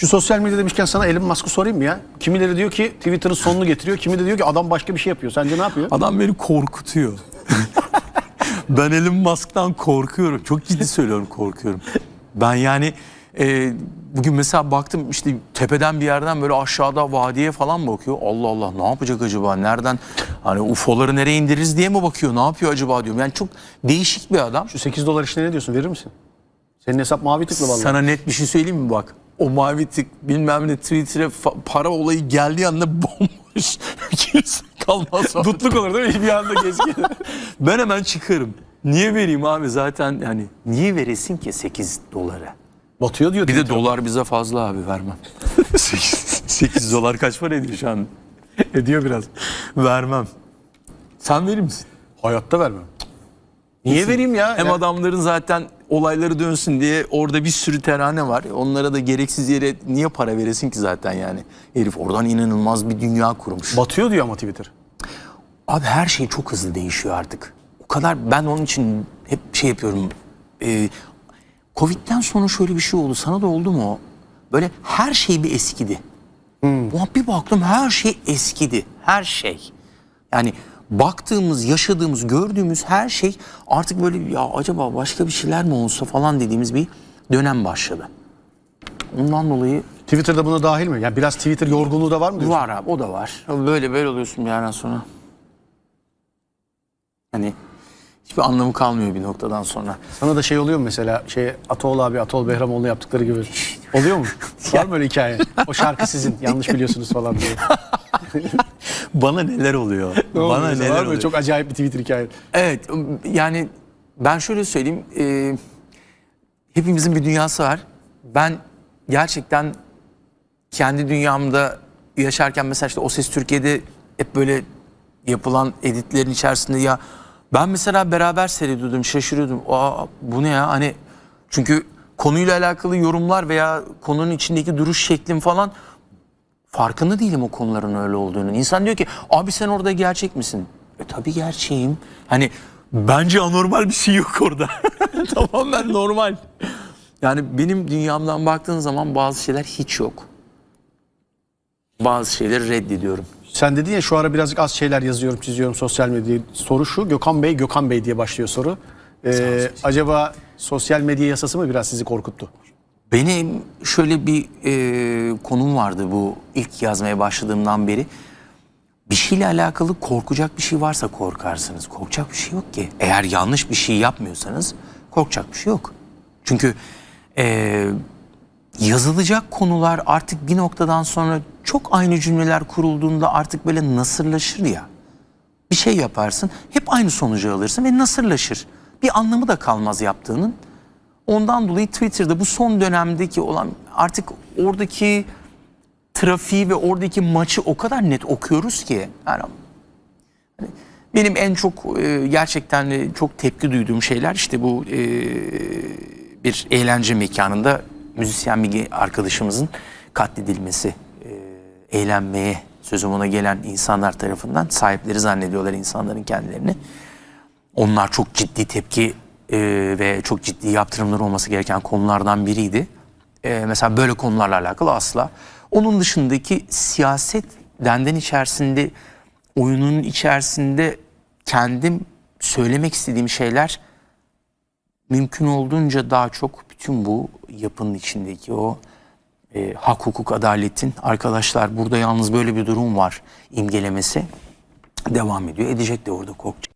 Şu sosyal medya demişken sana Elon Musk'ı sorayım mı ya? Kimileri diyor ki Twitter'ın sonunu getiriyor. Kimi de diyor ki adam başka bir şey yapıyor. Sence ne yapıyor? Adam beni korkutuyor. ben Elon Musk'tan korkuyorum. Çok ciddi söylüyorum korkuyorum. Ben yani e, bugün mesela baktım işte tepeden bir yerden böyle aşağıda vadiye falan bakıyor. Allah Allah ne yapacak acaba? Nereden hani UFO'ları nereye indiririz diye mi bakıyor? Ne yapıyor acaba diyorum. Yani çok değişik bir adam. Şu 8 dolar işine ne diyorsun? Verir misin? Senin hesap mavi tıklı vallahi. Sana net bir şey söyleyeyim mi bak? O mavi tık bilmem ne Twitter'e para olayı geldiği anda bomboş. Kimse kalmaz. Dutluk olur değil mi? Bir anda gezgin. Ben hemen çıkarım. Niye vereyim abi zaten yani niye veresin ki 8 dolara? Batıyor diyor. Bir de dolar bize fazla abi vermem. 8, 8 dolar kaç para ediyor şu an? ediyor biraz. Vermem. Sen verir misin? Hayatta vermem. Niye vereyim ya? Hem Ya- adamların zaten olayları dönsün diye orada bir sürü terane var. Onlara da gereksiz yere niye para veresin ki zaten yani? Herif oradan inanılmaz bir dünya kurmuş. Batıyor diyor ama Twitter. Abi her şey çok hızlı değişiyor artık. O kadar ben onun için hep şey yapıyorum. Ee, Covid'den sonra şöyle bir şey oldu. Sana da oldu mu? Böyle her şey bir eskidi. Ulan bir baktım her şey eskidi. Her şey. Yani baktığımız, yaşadığımız, gördüğümüz her şey artık böyle ya acaba başka bir şeyler mi olsa falan dediğimiz bir dönem başladı. Ondan dolayı Twitter'da buna dahil mi? Yani biraz Twitter yorgunluğu da var mı diyorsun? Var abi o da var. Böyle böyle oluyorsun bir yerden sonra. Hani hiçbir anlamı kalmıyor bir noktadan sonra. Sana da şey oluyor mu mesela şey Atol abi Atol Behramoğlu yaptıkları gibi. Oluyor mu? var mı öyle hikaye? O şarkı sizin yanlış biliyorsunuz falan diye. Bana neler oluyor? Ne Bana oluyor? neler oluyor? Çok acayip bir Twitter hikaye. Evet yani ben şöyle söyleyeyim. e, hepimizin bir dünyası var. Ben gerçekten kendi dünyamda yaşarken mesela işte O Ses Türkiye'de hep böyle yapılan editlerin içerisinde ya ben mesela beraber seyrediyordum şaşırıyordum. Aa bu ne ya hani çünkü konuyla alakalı yorumlar veya konunun içindeki duruş şeklim falan farkında değilim o konuların öyle olduğunu. İnsan diyor ki abi sen orada gerçek misin? E tabii gerçeğim. Hani bence anormal bir şey yok orada. Tamamen normal. Yani benim dünyamdan baktığın zaman bazı şeyler hiç yok. Bazı şeyleri reddediyorum. Sen dedin ya şu ara birazcık az şeyler yazıyorum, çiziyorum sosyal medyayı. Soru şu, Gökhan Bey, Gökhan Bey diye başlıyor soru. Ee, acaba sosyal medya yasası mı biraz sizi korkuttu? Benim şöyle bir e, konum vardı bu ilk yazmaya başladığımdan beri. Bir şeyle alakalı korkacak bir şey varsa korkarsınız. Korkacak bir şey yok ki. Eğer yanlış bir şey yapmıyorsanız korkacak bir şey yok. Çünkü e, yazılacak konular artık bir noktadan sonra çok aynı cümleler kurulduğunda artık böyle nasırlaşır ya. Bir şey yaparsın hep aynı sonucu alırsın ve nasırlaşır. Bir anlamı da kalmaz yaptığının. Ondan dolayı Twitter'da bu son dönemdeki olan artık oradaki trafiği ve oradaki maçı o kadar net okuyoruz ki. Yani hani benim en çok e, gerçekten çok tepki duyduğum şeyler işte bu e, bir eğlence mekanında müzisyen bir arkadaşımızın katledilmesi. E, eğlenmeye sözüm ona gelen insanlar tarafından sahipleri zannediyorlar insanların kendilerini. Onlar çok ciddi tepki e, ve çok ciddi yaptırımlar olması gereken konulardan biriydi. E, mesela böyle konularla alakalı asla. Onun dışındaki siyaset denden içerisinde, oyunun içerisinde kendim söylemek istediğim şeyler mümkün olduğunca daha çok bütün bu yapının içindeki o e, hak, hukuk, adaletin arkadaşlar burada yalnız böyle bir durum var imgelemesi devam ediyor. Edecek de orada korkacak.